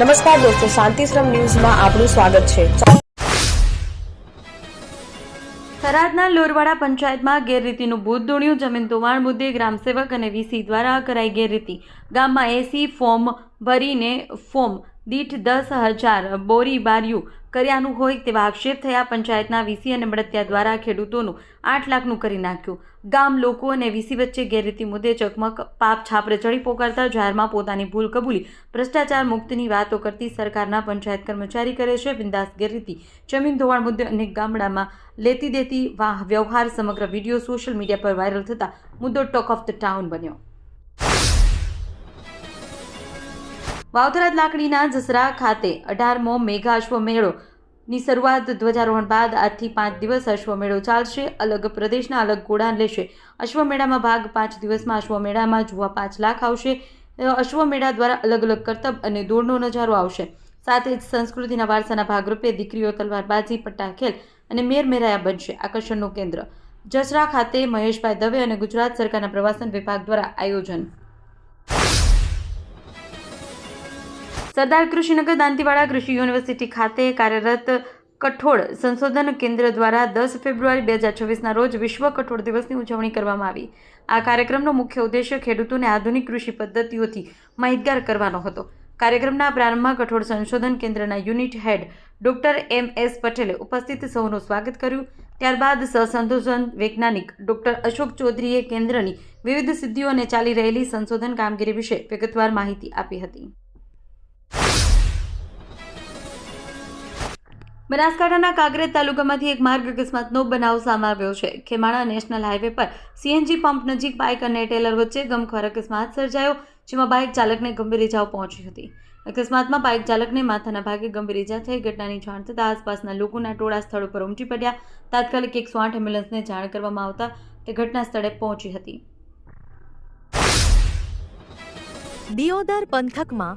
નમસ્કાર દોસ્તો, શાંતિશ્રમ ન્યૂઝમાં આપનું સ્વાગત છે. થરાદના લોરવાડા પંચાયતમાં ગેરરીતિનું ભૂત દોડ્યું. જમીન ધોવાણ મુદ્દે ગ્રામસેવક અને વીસી દ્વારા કરાઈ ગેરરીતિ. ગામમાં એસી ફોર્મ ભરીને ફોર્મ દીઠ દસ હજાર બોરી બાર્યું. કર્યાનું હોય તેવા આક્ષેપ થયા પંચાયતના વીસી અને મળતિયા દ્વારા ખેડૂતોનું આઠ લાખનું કરી નાખ્યું. ગામ લોકો અને વીસી વચ્ચે ગેરરીતિ મુદ્દે ચકમક, પાપ છાપરે ચડી પોકારતા જાહેરમાં પોતાની ભૂલ કબૂલી, ભ્રષ્ટાચાર મુક્તની વાતો કરતી સરકારના પંચાયત કર્મચારી કરે છે. બિંદાસ ગેરરીતિ જમીન ધોવાણ મુદ્દે અનેક ગામડામાં લેતી દેતી વાહ વ્યવહાર સમગ્ર વીડિયો સોશિયલ મીડિયા પર વાયરલ થતા મુદ્દો ટોક ઓફ ધ ટાઉન બન્યો. વાવથરાજ લાકડીના જસરા ખાતે અઢારમો મેઘા અશ્વમેળો. ની શરૂઆત ધ્વજારોહણ બાદ આજથી પાંચ દિવસ અશ્વમેળો ચાલશે. અલગ પ્રદેશના અલગ ઘોડા લેશે. અશ્વમેળામાં ભાગ પાંચ દિવસમાં અશ્વમેળામાં જોવા પાંચ લાખ આવશે. અશ્વમેળા દ્વારા અલગ અલગ કરતબ અને દોડનો નજારો આવશે. સાથે જ સંસ્કૃતિના વારસાના ભાગરૂપે દીકરીઓ તલવારબાજી પટ્ટા ખેલ અને મેરમેરાયા બનશે આકર્ષણનું કેન્દ્ર. જસરા ખાતે મહેશભાઈ દવે અને ગુજરાત સરકારના પ્રવાસન વિભાગ દ્વારા આયોજન સરદાર કૃષિનગર દાંતીવાડા કૃષિ યુનિવર્સિટી ખાતે કાર્યરત કઠોળ સંશોધન કેન્દ્ર દ્વારા દસ ફેબ્રુઆરી બે હજાર છવ્વીસના રોજ વિશ્વ કઠોળ દિવસની ઉજવણી કરવામાં આવી. આ કાર્યક્રમનો મુખ્ય ઉદ્દેશ્ય ખેડૂતોને આધુનિક કૃષિ પદ્ધતિઓથી માહિતગાર કરવાનો હતો. કાર્યક્રમના પ્રારંભમાં કઠોળ સંશોધન કેન્દ્રના unit head doctor M S પટેલે ઉપસ્થિત સૌનું સ્વાગત કર્યું. ત્યારબાદ સહસંશોધન વૈજ્ઞાનિક ડોક્ટર અશોક ચૌધરીએ કેન્દ્રની વિવિધ સિદ્ધિઓ અને ચાલી રહેલી સંશોધન કામગીરી વિશે વિગતવાર માહિતી આપી હતી. બનાસકાંઠાના કાંકરેજ તાલુકામાંથી એક માર્ગ અકસ્માતનો બનાવ સામે આવ્યો છે. ખેમાણા નેશનલ હાઈવે પર સીએનજી પંપ નજીક બાઇક અને ટેલર વચ્ચે ગમખ્વાર અકસ્માત સર્જાયો, જેમાં બાઇક ચાલકને ગંભીર ઇજાઓ પહોંચી હતી. અકસ્માતમાં બાઇક ચાલકને માથાના ભાગે ગંભીર ઇજા થઈ, ઘટનાની જાણ થતાં આસપાસના લોકોના ટોળા સ્થળ પર ઉમટી પડ્યા. તાત્કાલિક એકસો આઠ એમ્બ્યુલન્સને જાણ કરવામાં આવતા તે ઘટના સ્થળે પહોંચી હતી. દિયોદર પંથકમાં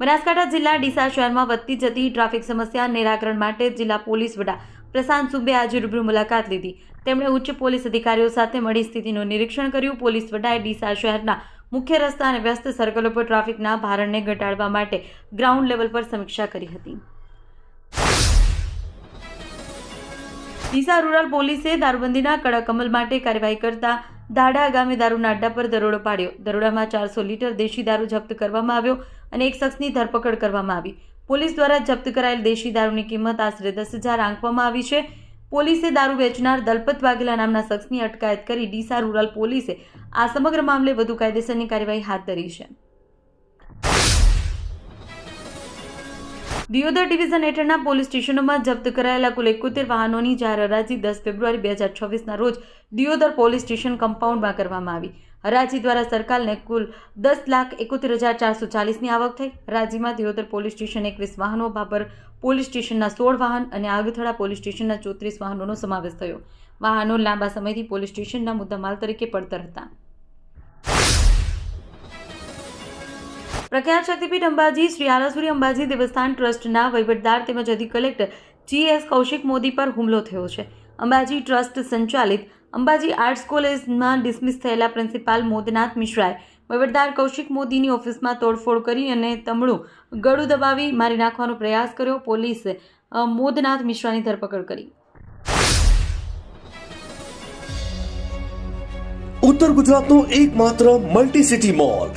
Banaskantha જિલ્લા ડીસા શહેરમાં વધતી જતી ટ્રાફિક સમસ્યા નિરાકરણ માટે જિલ્લા પોલીસ વડા પ્રશાંત સુબે આજે રૂબરૂ મુલાકાત લીધી. તેમણે ઉચ્ચ પોલીસ અધિકારીઓ સાથે મળી સ્થિતિનું નિરીક્ષણ કર્યું. પોલીસ વડાએ ડીસા શહેરના મુખ્ય રસ્તા અને વ્યસ્ત સર્કલો પર ટ્રાફિકના ભારણને ઘટાડવા માટે ગ્રાઉન્ડ લેવલ પર સમીક્ષા કરી હતી. ડીસા રૂરલ પોલીસે દારૂબંધીના કડક અમલ માટે કાર્યવાહી કરતા દાડા ગામે દારૂના અડ્ડા પર દરોડો પાડ્યો. દરોડામાં ચારસો લીટર દેશી દારૂ જપ્ત કરવામાં આવ્યો અને એક શખ્સની ધરપકડ કરવામાં આવી. પોલીસ દ્વારા જપ્ત કરાયેલ દેશી દારૂની કિંમત આશરે દસ હજાર આંકવામાં આવી છે. પોલીસે દારૂ વેચનાર દલપત વાઘેલા નામના શખ્સની અટકાયત કરી ડીસા રૂરલ પોલીસે આ સમગ્ર મામલે વધુ કાયદેસરની કાર્યવાહી હાથ ધરી છે. દિયોદર ડિવિઝન હેઠળના પોલીસ સ્ટેશનોમાં જપ્ત કરાયેલા કુલ એકોતેર વાહનોની જાહેર હરાજી દસ ફેબ્રુઆરી બે હજાર છવ્વીસના રોજ દિયોદર પોલીસ સ્ટેશન કમ્પાઉન્ડમાં કરવામાં આવી. હરાજી દ્વારા સરકારને કુલ દસ લાખ એકોતેર હજાર ચારસો ચાલીસની આવક થઈ. હરાજીમાં દિયોદર પોલીસ સ્ટેશન એકવીસ વાહનો, બાબર પોલીસ સ્ટેશનના સોળ વાહન અને આગથળા પોલીસ સ્ટેશનના ચોત્રીસ વાહનોનો સમાવેશ થયો. વાહનો લાંબા સમયથી પોલીસ સ્ટેશનના મુદ્દામાલ તરીકે પડતર હતા. પ્રખ્યાત શક્તિપીઠ અંબાજી, શ્રી આલાસુરી અંબાજી દેવસ્થાન ટ્રસ્ટના વહીવટદાર તેમજ અધિક collector G S Kaushik Modi પર હુમલો થયો છે. અંબાજી ટ્રસ્ટ સંચાલિત અંબાજી આર્ટ્સ કોલેજમાં ડિસમિસ થયેલા પ્રિન્સિપાલ મોદનાથ મિશ્રાએ વહીવટદાર કૌશિક મોદીની ઓફિસમાં તોડફોડ કરી અને તમણું ગળું દબાવી મારી નાખવાનો પ્રયાસ કર્યો. પોલીસે મોદનાથ મિશ્રાની ધરપકડ કરી. ઉત્તર ગુજરાતનો એકમાત્ર multi city mall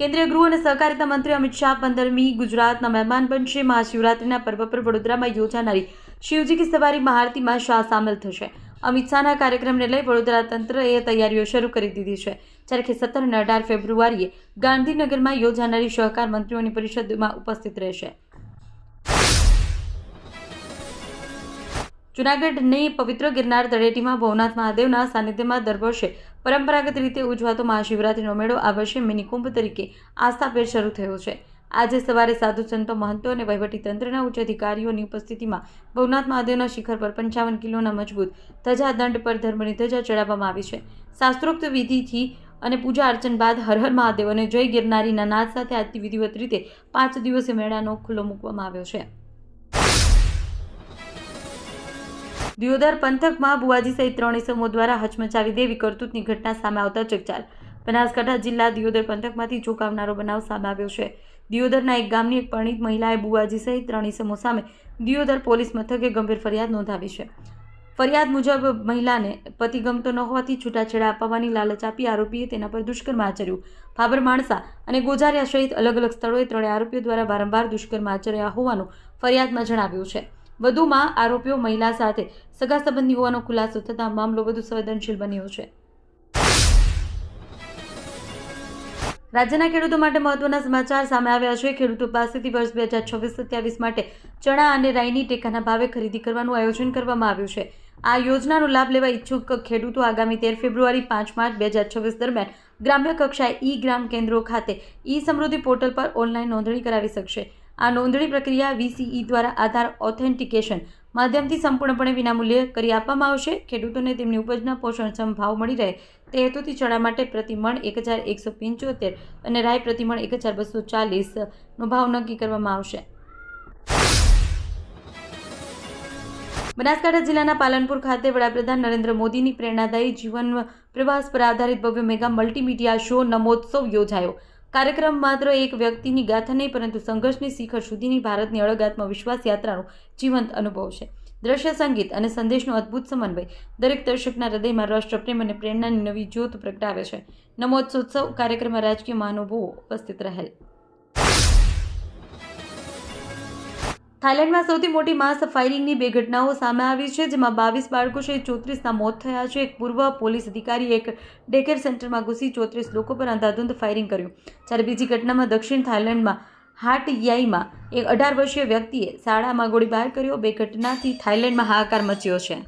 કેન્દ્રીય ગૃહ અને સહકારિતા મંત્રી અમિત શાહ પંદરમી ગુજરાતના મહેમાન બનશે મહાશિવરાત્રિના પર્વ પર વડોદરામાં યોજાનારી શિવજી કી સવારી મહાઆરતીમાં શાહ સામેલ થશે. અમિત શાહના કાર્યક્રમને લઈ વડોદરા તંત્રએ તૈયારીઓ શરૂ કરી દીધી છે. જ્યારે કે સત્તર અને અઢાર ફેબ્રુઆરીએ ગાંધીનગરમાં યોજાનારી સહકાર મંત્રીઓની પરિષદમાં ઉપસ્થિત રહેશે. જૂનાગઢની પવિત્ર ગિરનાર તળેટીમાં ભવનાથ મહાદેવના સાનિધ્યમાં દર વર્ષે પરંપરાગત રીતે ઉજવાતો મહાશિવરાત્રિનો મેળો આ વર્ષે મિની કુંભ તરીકે આસ્થાભેર શરૂ થયો છે. આજે સવારે સાધુ સંતો, મહંતો અને વહીવટીતંત્રના ઉચ્ચ અધિકારીઓની ઉપસ્થિતિમાં ભવનાથ મહાદેવના શિખર પર પંચાવન કિલોના મજબૂત ધજા દંડ પર ધર્મની ધજા ચડાવવામાં આવી છે. શાસ્ત્રોક્ત વિધિથી અને પૂજા અર્ચન બાદ હર હર મહાદેવ અને જય ગિરનારીના નાદ સાથે આજથી વિધિવત રીતે પાંચ દિવસીય મેળાનો ખુલ્લો મૂકવામાં આવ્યો છે. દિયોદર પંથકમાં બુવાજી સહિત ત્રણ ઇસમો દ્વારા હચમચાવી દેવી કરતૂતની ઘટના સામે આવતા ચકચાર. બનાસકાંઠા જિલ્લા દિયોદર પંથકમાંથી ચોંકાવનારો બનાવ સામે આવ્યો છે. દિયોદરના એક ગામની એક પરિણીત મહિલાએ બુવાજી સહિત ત્રણ ઇસમો સામે દિયોદર પોલીસ મથકે ગંભીર ફરિયાદ નોંધાવી છે. ફરિયાદ મુજબ મહિલાને પતિ ગમતો ન હોવાથી છૂટાછેડા અપાવવાની લાલચ આપી આરોપીએ તેના પર દુષ્કર્મ આચર્યું. ભાબર માણસા અને ગોજારિયા સહિત અલગ અલગ સ્થળોએ ત્રણેય આરોપીઓ દ્વારા વારંવાર દુષ્કર્મ આચર્યા હોવાનું ફરિયાદમાં જણાવ્યું છે. વધુમાં આરોપીઓ મહિલા સાથે સગા સંબંધી હોવાનો ખુલાસો થતાં મામલો વધુ સંવેદનશીલ બન્યો છે. રાજ્યના ખેડૂતો માટે મહત્વના સમાચાર સામે આવ્યા છે. ખેડૂતો પાસેથી વર્ષ બે હજાર છવ્વીસ સત્યાવીસ માટે ચણા અને રાઈની ટેકાના ભાવે ખરીદી કરવાનું આયોજન કરવામાં આવ્યું છે. આ યોજનાનો લાભ લેવા ઈચ્છુક ખેડૂતો આગામી તેર ફેબ્રુઆરી પાંચ માર્ચ બે હજાર છવ્વીસ દરમિયાન ગ્રામ્ય કક્ષાએ ઈ ગ્રામ કેન્દ્રો ખાતે ઈ સમૃદ્ધિ પોર્ટલ પર ઓનલાઈન નોંધણી કરાવી શકશે. આ નોંધણી પ્રક્રિયા વીસીઈ દ્વારા આધાર ઓથેન્ટિકેશન માધ્યમથી સંપૂર્ણપણે વિનામૂલ્યે કરી આપવામાં આવશે. ખેડૂતોને તેમની ઉપજના પોષણક્ષમ ભાવ મળી રહે તે હેતુથી ચણા માટે પ્રતિમણ એક હજાર એકસો પંચોતેર અને રાય પ્રતિમણ એક હજાર બસો ચાલીસનો ભાવ નક્કી કરવામાં આવશે. બનાસકાંઠા જિલ્લાના પાલનપુર ખાતે વડાપ્રધાન નરેન્દ્ર મોદીની પ્રેરણાદાયી જીવન પ્રવાસ પર આધારિત ભવ્ય મેગા મલ્ટીમીડિયા શો નમોત્સવ યોજાયો. કાર્યક્રમ માત્ર એક વ્યક્તિની ગાથા નહીં, પરંતુ સંઘર્ષની શિખર સુધીની ભારતની અળગ આત્મવિશ્વાસ યાત્રાનો જીવંત અનુભવ છે. દ્રશ્ય સંગીત અને સંદેશનો અદ્ભુત સમન્વય દરેક દર્શકના હૃદયમાં રાષ્ટ્રપ્રેમ અને પ્રેરણાની નવી જ્યોત પ્રગટાવે છે. નમોત્સોત્સવ કાર્યક્રમમાં રાજકીય મહાનુભવો ઉપસ્થિત રહેલ. થાઇલેન્ડમાં સૌથી મોટી માસ ફાયરિંગની બે ઘટનાઓ સામે આવી છે, જેમાં બાવીસ બાળકો સહિત ચોત્રીસના મોત થયા છે. એક પૂર્વ પોલીસ અધિકારીએ એક ડેકેર સેન્ટરમાં ઘૂસી ચોત્રીસ લોકો પર અંધાધૂંધ ફાયરિંગ કર્યું. જ્યારે બીજી ઘટનામાં દક્ષિણ થાઇલેન્ડમાં હાટયાઈમાં એક અઢાર વર્ષીય વ્યક્તિએ શાળામાં ગોળીબાર કર્યો. બે ઘટનાથી થાઇલેન્ડમાં હાહાકાર મચ્યો છે.